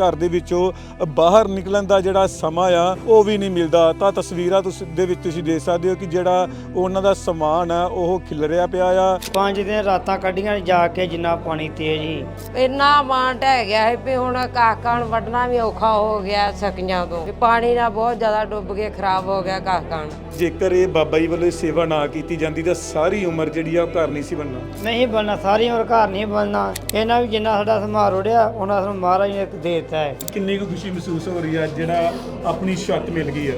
ਘਰ ਦੇ ਵਿੱਚੋਂ ਬਾਹਰ ਨਿਕਲਣ ਦਾ ਜਿਹੜਾ ਸਮਾਂ ਆ ਉਹ ਵੀ ਨਹੀਂ ਮਿਲਦਾ। ਤਾਂ ਤਸਵੀਰਾਂ ਤੁਸੀਂ ਦੇ ਵਿੱਚ ਤੁਸੀਂ ਦੇਖ ਸਕਦੇ ਹੋ ਕਿ ਜਿਹੜਾ ਉਹਨਾਂ ਦਾ ਸਮਾਨ ਆ ਉਹ ਖਿਲਰਿਆ ਪਿਆ ਆ। ਪੰਜ ਦਿਨ ਰਾਤਾਂ ਕੱਢੀਆਂ ਜਾ ਕੇ ਜਿੰਨਾ ਪਾਣੀ ਤੇਜ਼ ਸੀ। ਇੰਨਾ ਮਾਂ ਢਹਿ ਗਿਆ ਹੈ ਵੀ ਹੁਣ ਕਾਕਾਂ ਨੂੰ ਵੱਢਣਾ ਵੀ ਔਖਾ ਹੋ ਗਿਆ ਸਕੀਆਂ ਤੋਂ। ਵੀ ਪਾਣੀ ਨਾਲ ਬਹੁਤ ਜ਼ਿਆਦਾ ਡੁੱਬ ਕੇ ਖਰਾਬ ਹੋ ਗਿਆ ਕਾਕਾਂ ਜੇਕਰ ਇਹ ਬਾਬਾ ਜੀ ਵੱਲੋਂ ਇਹ ਸੇਵਾ ਨਾ ਕੀਤੀ ਜਾਂਦੀ ਤਾਂ ਸਾਰੀ ਉਮਰ ਜਿਹੜੀ ਆ ਉਹ ਘਰ ਨਹੀਂ ਸੀ ਬਣਨਾ। ਨਹੀਂ ਬਣਨਾ ਸਾਰੀ ਉਮਰ ਘਰ ਨਹੀਂ ਬਣਨਾ। ਇਹਨਾਂ ਵੀ ਜਿੰਨਾ ਸਾਡਾ ਸਮਾਰ ਉੜਿਆ ਉਹਨਾਂ ਸਾਨੂੰ ਮਹਾਰਾਜ ਨੇ ਦੇ ਦਿੱਤਾ ਹੈ। ਕਿੰਨੀ ਕੁ ਖੁਸ਼ੀ ਮਹਿਸੂਸ ਹੋ ਰਹੀ ਆ ਜਿਹੜਾ ਆਪਣੀ ਛੱਤ ਮਿਲ ਗਈ ਆ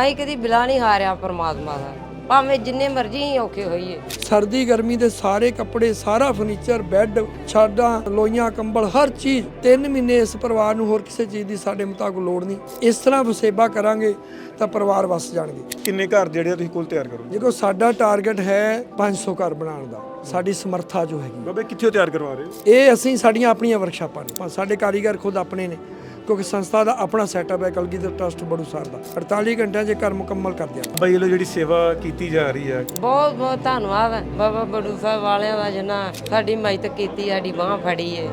ਅਸੀਂ ਕਦੀ ਬਿਲਾ ਨਹੀਂ ਹਾਰਿਆ ਪਰਮਾਤਮਾ ਦਾ। ਭਾਵੇਂ ਜਿੰਨੇ ਮਰਜ਼ੀ ਔਖੇ ਹੋਈਏ। ਸਰਦੀ ਗਰਮੀ ਦੇ ਸਾਰੇ ਕੱਪੜੇ ਸਾਰਾ ਫਰਨੀਚਰ ਬੈੱਡ ਛਾਡਾਂ ਲੋਈਆਂ ਕੰਬਲ ਹਰ ਚੀਜ਼ 3 ਮਹੀਨੇ ਇਸ ਪਰਿਵਾਰ ਨੂੰ ਹੋਰ ਕਿਸੇ ਚੀਜ਼ ਦੀ ਸਾਡੇ ਮੁਤਾਬਕ ਲੋੜ ਨਹੀਂ। ਇਸ ਤਰ੍ਹਾਂ ਵਸੇਬਾ ਕਰਾਂਗੇ ਤਾਂ ਪਰਿਵਾਰ ਵਸ ਜਾਣਗੇ। ਕਿੰਨੇ ਘਰ ਜਿਹੜੇ ਆ ਤੁਸੀਂ ਕੁੱਲ ਤਿਆਰ ਕਰੋਗੇ? ਦੇਖੋ ਸਾਡਾ ਟਾਰਗੇਟ ਹੈ 500 ਘਰ ਬਣਾਉਣ ਦਾ। ਸਾਡੀ ਸਮਰੱਥਾ ਜੋ ਹੈਗੀ। ਬਾਬੇ ਕਿੱਥੇ ਤਿਆਰ ਕਰਵਾ ਰਹੇ ਹੋ? ਇਹ ਅਸੀਂ ਸਾਡੀਆਂ ਆਪਣੀਆਂ ਵਰਕਸ਼ਾਪਾਂ ਨੇ। ਸਾਡੇ ਕਾਰੀਗਰ ਖੁਦ ਆਪਣੇ ਨੇ। ਕਿਉਂਕਿ ਸੰਸਥਾ ਦਾ ਆਪਣਾ ਸੈਟਅਪ ਹੈ ਕਲਗੀਧਰ ਟਰਸਟ ਬੜੂਸਰ ਦਾ। 48 ਘੰਟਿਆਂ 'ਚ ਘਰ ਮੁਕੰਮਲ ਕਰ ਦਿਆਂਗੇ ਬਾਈ ਵੱਲੋਂ ਜਿਹੜੀ ਸੇਵਾ ਕੀਤੀ ਜਾ ਰਹੀ ਆ। ਬਹੁਤ ਬਹੁਤ ਧੰਨਵਾਦ ਹੈ। ਬਾਬਾ ਬੜੂ ਸਾਹਿਬ ਵਾਲਿਆਂ ਦਾ ਜਿਨ੍ਹਾਂ ਸਾਡੀ ਮਦਦ ਕੀਤੀ ਸਾਡੀ ਬਾਹ ਫੜੀ ਹੈ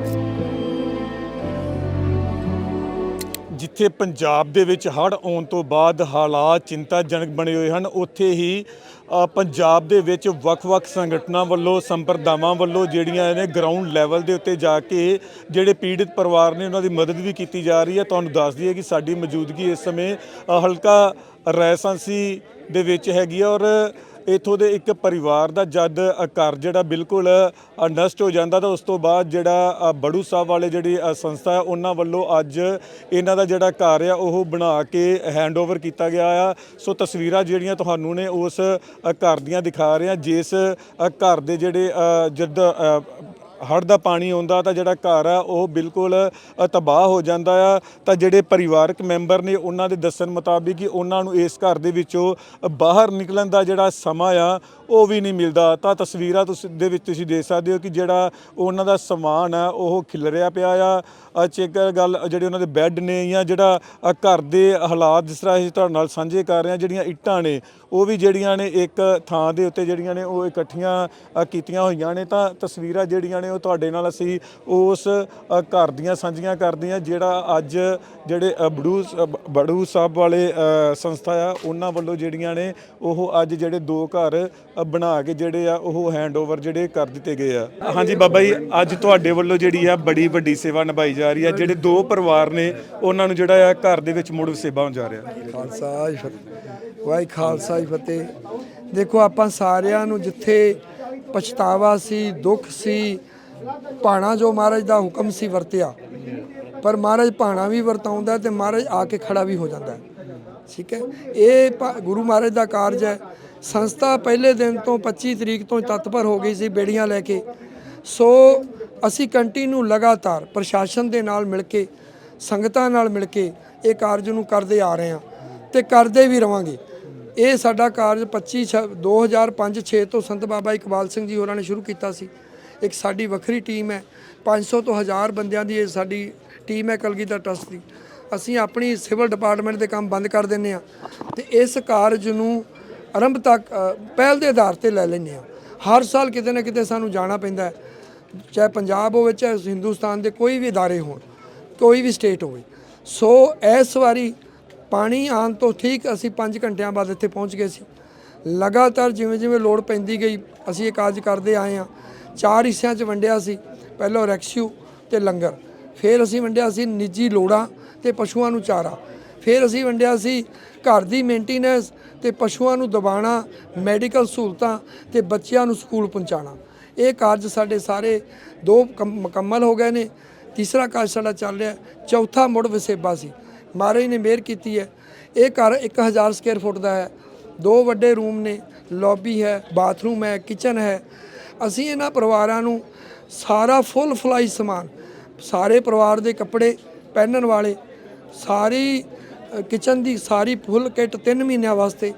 ਜਿੱਥੇ ਪੰਜਾਬ ਦੇ ਵਿੱਚ ਹੜ੍ਹ ਆਉਣ ਤੋਂ ਬਾਅਦ ਹਾਲਾਤ ਚਿੰਤਾਜਨਕ ਬਣੇ ਹੋਏ ਹਨ, ਉੱਥੇ ਹੀ ਪੰਜਾਬ ਦੇ ਵਿੱਚ ਵੱਖ-ਵੱਖ ਸੰਗਠਨਾਂ ਵੱਲੋਂ, ਸੰਪਰਦਾਵਾਂ ਵੱਲੋਂ ਜਿਹੜੀਆਂ ਨੇ ਗਰਾਊਂਡ ਲੈਵਲ ਦੇ ਉੱਤੇ ਜਾ ਕੇ ਜਿਹੜੇ ਪੀੜਿਤ ਪਰਿਵਾਰ ਨੇ ਉਹਨਾਂ ਦੀ ਮਦਦ ਵੀ ਕੀਤੀ ਜਾ ਰਹੀ ਹੈ। ਤੁਹਾਨੂੰ ਦੱਸ ਦਈਏ ਕਿ ਸਾਡੀ ਮੌਜੂਦਗੀ ਇਸ ਸਮੇਂ ਹਲਕਾ ਰੈਸਾਂਸੀ ਦੇ ਵਿੱਚ ਹੈਗੀ ਹੈ ਔਰ ਇੱਥੋਂ ਦੇ ਇੱਕ ਪਰਿਵਾਰ ਦਾ ਜਦ ਘਰ ਜਿਹੜਾ ਬਿਲਕੁਲ ਨਸ਼ਟ ਹੋ ਜਾਂਦਾ ਤਾਂ ਉਸ ਤੋਂ ਬਾਅਦ ਜਿਹੜਾ ਬੜੂ ਸਾਹਿਬ ਵਾਲੇ ਜਿਹੜੀ ਸੰਸਥਾ ਹੈ, ਉਹਨਾਂ ਵੱਲੋਂ ਅੱਜ ਇਹਨਾਂ ਦਾ ਜਿਹੜਾ ਘਰ ਆ, ਉਹ ਬਣਾ ਕੇ ਹੈਂਡਓਵਰ ਕੀਤਾ ਗਿਆ ਆ। ਸੋ ਤਸਵੀਰਾਂ ਜਿਹੜੀਆਂ ਤੁਹਾਨੂੰ ਨੇ ਉਸ ਘਰ ਦੀਆਂ ਦਿਖਾ ਰਹੇ ਆ ਜਿਸ ਘਰ ਦੇ ਜਿਹੜੇ ਜਦ ਅ, ਹੜ੍ਹ ਦਾ ਪਾਣੀ ਆਉਂਦਾ ਤਾਂ ਜਿਹੜਾ ਘਰ ਆ ਉਹ ਬਿਲਕੁਲ ਤਬਾਹ ਹੋ ਜਾਂਦਾ ਆ। ਤਾਂ ਜਿਹੜੇ ਪਰਿਵਾਰਕ ਮੈਂਬਰ ਨੇ ਉਹਨਾਂ ਦੇ ਦੱਸਣ ਮੁਤਾਬਿਕ ਕਿ ਉਹਨਾਂ ਨੂੰ ਇਸ ਘਰ ਦੇ ਵਿੱਚੋਂ ਬਾਹਰ ਨਿਕਲਣ ਦਾ ਜਿਹੜਾ ਸਮਾਂ ਆ ਉਹ ਵੀ ਨਹੀਂ ਮਿਲਦਾ। ਤਾਂ ਤਸਵੀਰਾਂ ਤੁਸੀਂ ਦੇ ਵਿੱਚ ਤੁਸੀਂ ਦੇਖ ਸਕਦੇ ਹੋ ਕਿ ਜਿਹੜਾ ਉਹਨਾਂ ਦਾ ਸਮਾਨ ਆ ਉਹ ਖਿਲਰਿਆ ਪਿਆ ਆ। ਅ, ਜੇਕਰ ਗੱਲ ਜਿਹੜੇ ਉਹਨਾਂ ਦੇ ਬੈੱਡ ਨੇ ਜਾਂ ਜਿਹੜਾ ਘਰ ਦੇ ਹਾਲਾਤ ਜਿਸ ਤਰ੍ਹਾਂ ਅਸੀਂ ਤੁਹਾਡੇ ਨਾਲ ਸਾਂਝੇ ਕਰ ਰਹੇ ਹਾਂ ਜਿਹੜੀਆਂ ਇੱਟਾਂ ਨੇ ਉਹ ਵੀ ਜਿਹੜੀਆਂ ਨੇ ਇੱਕ ਥਾਂ ਦੇ ਉੱਤੇ ਜਿਹੜੀਆਂ ਨੇ ਉਹ ਇਕੱਠੀਆਂ ਕੀਤੀਆਂ ਹੋਈਆਂ ਨੇ। ਤਾਂ ਤਸਵੀਰਾਂ ਜਿਹੜੀਆਂ ਨੇ ਉਹ ਤੁਹਾਡੇ ਨਾਲ ਅਸੀਂ ਉਸ ਘਰ ਦੀਆਂ ਸਾਂਝੀਆਂ ਕਰਦੇ ਹਾਂ ਜਿਹੜਾ ਅੱਜ ਜਿਹੜੇ ਬੜੂ ਬੜੂ ਸਾਹਿਬ ਵਾਲੇ ਸੰਸਥਾ ਆ ਉਹਨਾਂ ਵੱਲੋਂ ਜਿਹੜੀਆਂ ਨੇ ਉਹ ਅੱਜ ਜਿਹੜੇ ਦੋ ਘਰ ਬਣਾ ਕੇ ਜਿਹੜੇ ਆ ਉਹ ਹੈਂਡਓਵਰ ਜਿਹੜੇ ਕਰ ਦਿੱਤੇ ਗਏ ਆ। ਹਾਂਜੀ ਬਾਬਾ ਜੀ, ਅੱਜ ਤੁਹਾਡੇ ਵੱਲੋਂ ਜਿਹੜੀ ਆ ਬੜੀ ਵੱਡੀ ਸੇਵਾ ਨਿਭਾਈ ਜਾ ਰਹੀ ਆ। ਜਿਹੜੇ ਦੋ ਪਰਿਵਾਰ ਨੇ, ਉਹਨਾਂ ਨੂੰ ਜਿਹੜਾ ਆ ਘਰ ਦੇ ਵਿੱਚ ਮੁੜ ਸੇਵਾ ਹੋਣ ਜਾ ਰਿਹਾ। ਖਾਲਸਾ ਜੀ ਫਤਿਹ। ਵਾਹਿ ਖਾਲਸਾ ਜੀ ਫਤਿਹ। ਦੇਖੋ, ਆਪਾਂ ਸਾਰਿਆਂ ਨੂੰ ਜਿੱਥੇ ਪਛਤਾਵਾ ਸੀ, ਦੁੱਖ ਸੀ, ਭਾਣਾ ਜੋ ਮਹਾਰਾਜ ਦਾ ਹੁਕਮ ਸੀ ਵਰਤਿਆ, ਪਰ ਮਹਾਰਾਜ ਭਾਣਾ ਵੀ ਵਰਤਾਉਂਦਾ ਤੇ ਮਹਾਰਾਜ ਆ ਕੇ ਖੜਾ ਵੀ ਹੋ ਜਾਂਦਾ। ਠੀਕ ਹੈ? ਇਹ ਪ- ਗੁਰੂ ਮਹਾਰਾਜ ਦਾ ਕਾਰਜ ਹੈ। ਸੰਸਥਾ ਪਹਿਲੇ ਦਿਨ ਤੋਂ 25 ਤਰੀਕ ਤੋਂ ਤਤਪਰ ਹੋ ਗਈ ਸੀ ਬੇੜੀਆਂ ਲੈ ਕੇ। ਸੋ ਅਸੀਂ ਕੰਟੀਨਿਊ ਲਗਾਤਾਰ ਪ੍ਰਸ਼ਾਸਨ ਦੇ ਨਾਲ ਮਿਲ ਕੇ, ਸੰਗਤਾਂ ਨਾਲ ਮਿਲ ਕੇ ਇਹ ਕਾਰਜ ਨੂੰ ਕਰਦੇ ਆ ਰਹੇ ਹਾਂ ਤੇ ਕਰਦੇ ਵੀ ਰਵਾਂਗੇ। ਇਹ ਸਾਡਾ ਕਾਰਜ 25 2005-6 ਤੋਂ ਸੰਤ ਬਾਬਾ ਇਕਬਾਲ ਸਿੰਘ ਜੀ ਹੋਰਾਂ ਨੇ ਸ਼ੁਰੂ ਕੀਤਾ ਸੀ। ਇੱਕ ਸਾਡੀ ਵੱਖਰੀ ਟੀਮ ਹੈ। 500 ਤੋਂ 1000 ਬੰਦਿਆਂ ਦੀ ਇਹ ਸਾਡੀ ਟੀਮ ਹੈ ਕਲਗੀਧਰ ਟਰਸਟ ਦੀ। ਅਸੀਂ ਆਪਣੀ ਸਿਵਲ ਡਿਪਾਰਟਮੈਂਟ ਦੇ ਕੰਮ ਬੰਦ ਕਰ ਦਿੰਨੇ ਆ ਤੇ ਇਸ ਕਾਰਜ ਨੂੰ ਆਰੰਭ ਤੱਕ ਅ, ਪਹਿਲ ਦੇ ਆਧਾਰ ਤੇ ਲੈ ਲੈਂਦੇ ਆ ਹਰ ਸਾਲ ਕਿਤੇ ਨਾ ਕਿਤੇ ਸਾਨੂੰ ਜਾਣਾ ਪੈਂਦਾ ਹੈ ਚਾਹੇ ਪੰਜਾਬ ਹੋਵੇ ਚਾਹੇ ਹਿੰਦੁਸਤਾਨ ਦੇ ਕੋਈ ਵੀ ادارے ਹੋਣ ਕੋਈ ਵੀ ਸਟੇਟ ਹੋਵੇ ਸੋ ਇਸ ਵਾਰੀ ਪਾਣੀ ਆਉਣ ਤੋਂ ਠੀਕ ਅਸੀਂ 5 ਘੰਟਿਆਂ ਬਾਅਦ ਇੱਥੇ ਪਹੁੰਚ ਗਏ ਸੀ ਲਗਾਤਾਰ ਜਿਵੇਂ ਜਿਵੇਂ ਲੋੜ ਪੈਂਦੀ ਗਈ ਅਸੀਂ ਇਹ ਕਾਰਜ ਕਰਦੇ ਆਏ ਹਾਂ ਚਾਰ ਹਿੱਸਿਆਂ 'ਚ ਵੰਡਿਆ ਸੀ ਪਹਿਲਾਂ ਰੈਕਸਿਊ ਤੇ ਲੰਗਰ ਫਿਰ ਅਸੀਂ ਵੰਡਿਆ ਸੀ ਨਿੱਜੀ ਲੋੜਾਂ ਤੇ ਪਸ਼ੂਆਂ ਨੂੰ ਚਾਰਾ ਫਿਰ ਅਸੀਂ ਵੰਡਿਆ ਸੀ ਘਰ ਦੀ ਮੇਨਟੇਨੈਂਸ ਤੇ ਪਸ਼ੂਆਂ ਨੂੰ ਦਬਾਣਾ ਮੈਡੀਕਲ ਸਹੂਲਤਾਂ ਤੇ ਬੱਚਿਆਂ ਨੂੰ ਸਕੂਲ ਪਹੁੰਚਾਉਣਾ। ਇਹ ਕਾਰਜ ਸਾਡੇ ਸਾਰੇ ਦੋ ਕਮ- ਮੁਕੰਮਲ ਹੋ ਗਏ ਨੇ। ਤੀਸਰਾ ਕਾਰਜ ਸਾਡਾ ਚੱਲ ਰਿਹਾ, ਚੌਥਾ ਮੁੜ ਵਸੇਬਾ ਸੀ। ਮਹਾਰਾਜ ਨੇ ਮਿਹਰ ਕੀਤੀ ਹੈ। ਇਹ ਘਰ 1000 ਸਕੁਅਰ ਫੁੱਟ ਦਾ ਹੈ। ਦੋ ਵੱਡੇ ਰੂਮ ਨੇ ਲੌਬੀ ਹੈ ਬਾਥਰੂਮ ਹੈ ਕਿਚਨ ਹੈ। ਅਸੀਂ ਇਹਨਾਂ ਪਰਿਵਾਰਾਂ ਨੂੰ ਸਾਰਾ ਫੁੱਲ ਫਲਾਈ ਸਮਾਨ, ਸਾਰੇ ਪਰਿਵਾਰ ਦੇ ਕੱਪੜੇ, ਪਹਿਨਣ ਵਾਲੇ, ਸਾਰੀ ਕਿਚਨ ਦੀ ਸਾਰੀ ਫੁੱਲ ਕਿੱਟ 3 ਮਹੀਨਿਆਂ ਵਾਸਤੇ।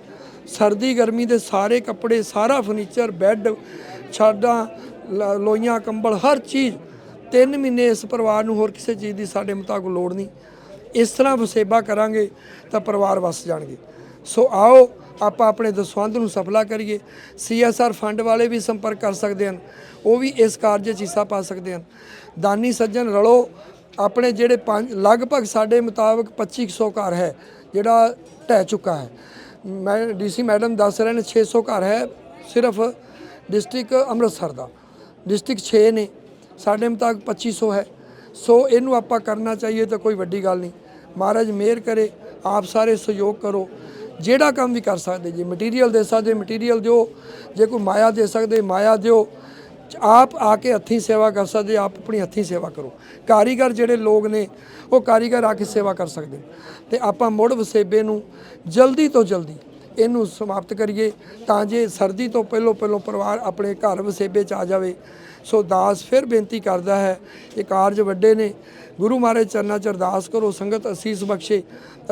ਸਰਦੀ, ਗਰਮੀ ਦੇ ਸਾਰੇ ਕੱਪੜੇ, ਸਾਰਾ ਫਰਨੀਚਰ ਬੈੱਡ ਛਾਡਾਂ ਲ- ਲੋਈਆਂ, ਕੰਬਲ, ਹਰ ਚੀਜ਼ 3 ਮਹੀਨੇ ਇਸ ਪਰਿਵਾਰ ਨੂੰ ਹੋਰ ਕਿਸੇ ਚੀਜ਼ ਦੀ ਸਾਡੇ ਮੁਤਾਬਕ ਲੋੜ ਨਹੀਂ। ਇਸ ਤਰ੍ਹਾਂ ਵਸੇਬਾ ਕਰਾਂਗੇ ਤਾਂ ਪਰਿਵਾਰ ਵਸ ਜਾਣਗੇ। ਸੋ ਆਓ, ਆਪਾਂ ਆਪਣੇ ਦਸਵੰਧ ਨੂੰ ਸਫਲਾ ਕਰੀਏ। ਸੀਐਸਆਰ ਫੰਡ ਵਾਲੇ ਵੀ ਸੰਪਰਕ ਕਰ ਸਕਦੇ ਹਨ। ਉਹ ਵੀ ਇਸ ਕਾਰਜ 'ਚ ਹਿੱਸਾ ਪਾ ਸਕਦੇ ਹਨ। ਦਾਨੀ ਸੱਜਣ ਰਲੋ ਆਪਣੇ ਜਿਹੜੇ ਪੰਜ, ਲਗਭਗ ਸਾਡੇ ਮੁਤਾਬਕ 2500 ਘਰ ਹੈ, ਜਿਹੜਾ ਢਹਿ ਚੁੱਕਾ ਹੈ। ਮੈਂ ਡੀਸੀ ਮੈਡਮ ਦੱਸ ਰਹੇ ਨੇ 600 ਘਰ ਹੈ, ਸਿਰਫ ਡਿਸਟ੍ਰਿਕਟ ਅੰਮ੍ਰਿਤਸਰ ਦਾ। ਡਿਸਟ੍ਰਿਕਟ 6 ਨੇ, ਸਾਡੇ ਮੁਤਾਬਕ 2500 ਹੈ। ਸੋ ਇਹਨੂੰ ਆਪਾਂ ਕਰਨਾ ਚਾਹੀਏ ਤਾਂ ਕੋਈ ਵੱਡੀ ਗੱਲ ਨਹੀਂ। ਮਹਾਰਾਜ ਮਿਹਰ ਕਰੇ, ਆਪ ਸਾਰੇ ਸਹਿਯੋਗ ਕਰੋ। ਜਿਹੜਾ ਕੰਮ ਵੀ ਕਰ ਸਕਦੇ, ਜੀ ਮਟੀਰੀਅਲ ਦੇ ਸਕਦੇ ਮਟੀਰੀਅਲ ਦਿਓ। ਜੇ ਕੋਈ ਮਾਇਆ ਦੇ ਸਕਦੇ, ਮਾਇਆ ਦਿਓ। ਆਪ ਆ ਕੇ ਹੱਥੀਂ ਸੇਵਾ ਕਰ ਸਕਦੇ, ਆਪ ਆਪਣੀ ਹੱਥੀਂ ਸੇਵਾ ਕਰੋ। ਕਾਰੀਗਰ ਜਿਹੜੇ ਲੋਕ ਨੇ, ਉਹ ਕਾਰੀਗਰ ਆ ਕੇ ਸੇਵਾ ਕਰ ਸਕਦੇ ਨੇ। ਤੇ ਆਪਾਂ ਮੁੜ ਵਸੇਬੇ ਨੂੰ ਜਲਦੀ ਤੋਂ ਜਲਦੀ ਇਹਨੂੰ ਸਮਾਪਤ ਕਰੀਏ, ਤਾਂ ਜੇ ਸਰਦੀ ਤੋਂ ਪਹਿਲੋਂ ਪਹਿਲੋਂ ਪਰਿਵਾਰ ਆਪਣੇ ਘਰ ਵਸੇਬੇ ਚ ਆ ਜਾਵੇ, ਸੋ ਦਾਸ ਫਿਰ ਬੇਨਤੀ ਕਰਦਾ ਹੈ, ਇਹ ਕਾਰਜ ਵੱਡੇ ਨੇ ਗੁਰੂ ਮਹਾਰਾਜ ਚਰਨਾਂ ਚ ਅਰਦਾਸ ਕਰੋ ਸੰਗਤ ਅਸੀਸ ਬਖਸ਼ੇ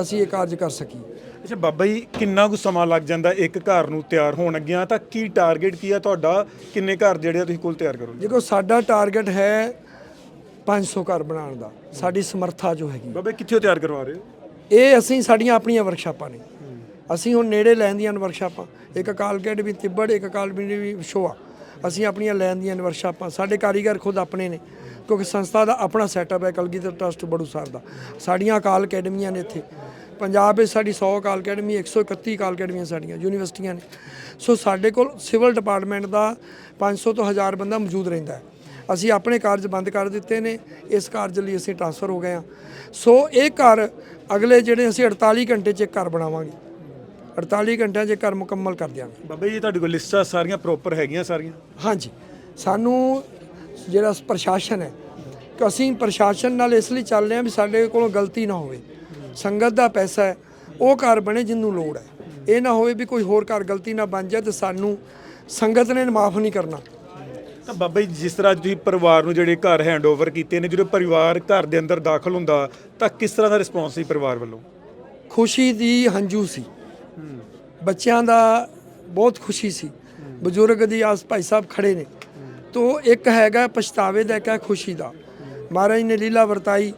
ਅਸੀਂ ਇਹ ਕਾਰਜ ਕਰ ਸਕੀਏ। ਅੱਛਾ ਬਾਬਾ ਜੀ ਕਿੰਨਾ ਕੁ ਸਮਾਂ ਲੱਗ ਜਾਂਦਾ ਇੱਕ ਘਰ ਨੂੰ ਤਿਆਰ ਹੋਣ ਲੱਗਿਆਂ ਤਾਂ ਕੀ ਟਾਰਗੇਟ ਕੀ ਆ ਤੁਹਾਡਾ? ਕਿੰਨੇ ਘਰ ਜਿਹੜੇ ਆ ਤੁਸੀਂ ਕੁੱਲ ਤਿਆਰ ਕਰੋਗੇ? ਦੇਖੋ ਸਾਡਾ ਟਾਰਗੇਟ ਹੈ 500 ਘਰ ਬਣਾਉਣ ਦਾ। ਸਾਡੀ ਸਮਰੱਥਾ ਜੋ ਹੈਗੀ। ਬਾਬਾ ਕਿੱਥੇ ਤਿਆਰ ਕਰਵਾ ਰਹੇ ਹੋ? ਇਹ ਅਸੀਂ ਸਾਡੀਆਂ ਆਪਣੀਆਂ ਵਰਕਸ਼ਾਪਾਂ ਨੇ। ਅਸੀਂ ਹੁਣ ਨੇੜੇ ਲੈਂਦੀਆਂ ਨੇ ਵਰਕਸ਼ਾਪਾਂ ਇੱਕ ਅਕਾਲ ਅਕੈਡਮੀ ਤਿੱਬੜ ਇੱਕ ਅਕਾਲ ਅਕੈਡਮੀ ਵਿਸ਼ੋਆ। ਅਸੀਂ ਆਪਣੀਆਂ ਲੈਂਦੀਆਂ ਨੇ ਵਰਕਸ਼ਾਪਾਂ ਸਾਡੇ ਕਾਰੀਗਰ ਖੁਦ ਆਪਣੇ ਨੇ। ਕਿਉਂਕਿ ਸੰਸਥਾ ਦਾ ਆਪਣਾ ਸੈਟਅਪ ਹੈ ਕਲਗੀਧਰ ਟਰਸਟ ਬੜੂਸਰ ਦਾ। ਸਾਡੀਆਂ ਅਕਾਲ ਅਕੈਡਮੀਆਂ ਨੇ ਇੱਥੇ। ਪੰਜਾਬ ਵਿੱਚ ਸਾਡੀ 100 ਅਕਾਲ ਅਕੈਡਮੀ 131 ਅਕਾਲ ਅਕੈਡਮੀਆਂ ਸਾਡੀਆਂ ਯੂਨੀਵਰਸਿਟੀਆਂ ਨੇ। ਸੋ ਸਾਡੇ ਕੋਲ ਸਿਵਲ ਡਿਪਾਰਟਮੈਂਟ ਦਾ 500 ਤੋਂ 1000 ਬੰਦਾ ਮੌਜੂਦ ਰਹਿੰਦਾ ਹੈ। ਅਸੀਂ ਆਪਣੇ ਕਾਰਜ ਬੰਦ ਕਰ ਦਿੱਤੇ ਨੇ। ਇਸ ਕਾਰਜ ਲਈ ਅਸੀਂ ਟ੍ਰਾਂਸਫਰ ਹੋ ਗਏ ਹਾਂ। ਸੋ ਇਹ ਘਰ ਅਗਲੇ ਜਿਹੜੇ ਅਸੀਂ 48 ਘੰਟੇ 'ਚ ਇੱਕ ਘਰ ਬਣਾਵਾਂਗੇ। 48 ਘੰਟਿਆਂ 'ਚ ਘਰ ਮੁਕੰਮਲ ਕਰ ਦਿਆਂਗੇ। ਬਾਬਾ ਜੀ ਤੁਹਾਡੇ ਕੋਲ ਲਿਸਟਾਂ ਸਾਰੀਆਂ ਪ੍ਰੋਪਰ ਹੈਗੀਆਂ ਸਾਰੀਆਂ? ਹਾਂਜੀ। ਸਾਨੂੰ ਜਿਹੜਾ ਪ੍ਰਸ਼ਾਸਨ ਹੈ ਕਿ ਅਸੀਂ ਪ੍ਰਸ਼ਾਸਨ ਨਾਲ ਇਸ ਲਈ ਚੱਲ ਰਹੇ ਹਾਂ ਵੀ ਸਾਡੇ ਕੋਲੋਂ ਗਲਤੀ ਨਾ ਹੋਵੇ। ਸੰਗਤ ਦਾ ਪੈਸਾ ਹੈ ਉਹ ਘਰ ਬਣੇ ਜਿੰਨੂੰ ਲੋੜ ਹੈ। ਇਹ ਨਾ ਹੋਵੇ ਵੀ ਕੋਈ ਹੋਰ ਘਰ ਗਲਤੀ ਨਾਲ ਬਣ ਜਾਏ ਤੇ ਸਾਨੂੰ ਸੰਗਤ ਨੇ ਮਾਫ ਨਹੀਂ ਕਰਨਾ। ਤਾਂ ਬਾਬਾ ਜੀ ਜਿਸ ਤਰ੍ਹਾਂ ਤੁਸੀਂ ਪਰਿਵਾਰ ਨੂੰ ਜਿਹੜੇ ਘਰ ਹੈਂਡਓਵਰ ਕੀਤੇ ਨੇ ਜਦੋਂ ਪਰਿਵਾਰ ਘਰ ਦੇ ਅੰਦਰ ਦਾਖਲ ਹੁੰਦਾ ਤਾਂ ਕਿਸ ਤਰ੍ਹਾਂ ਦਾ ਰਿਸਪੌਂਸ ਸੀ ਪਰਿਵਾਰ ਵੱਲੋਂ? ਖੁਸ਼ੀ ਦੀ ਹੰਝੂ ਸੀ। ਬੱਚਿਆਂ ਦਾ ਬਹੁਤ ਖੁਸ਼ੀ ਸੀ। ਬਜ਼ੁਰਗ ਦੀ ਆਸ ਭਾਈ ਸਾਹਿਬ ਖੜੇ ਨੇ। ਤੋ ਇੱਕ ਹੈਗਾ ਪਛਤਾਵੇ ਦਾ, ਇੱਕ ਹੈ ਖੁਸ਼ੀ ਦਾ। ਮਹਾਰਾਜ ਨੇ ਲੀਲਾ ਵਰਤਾਈ,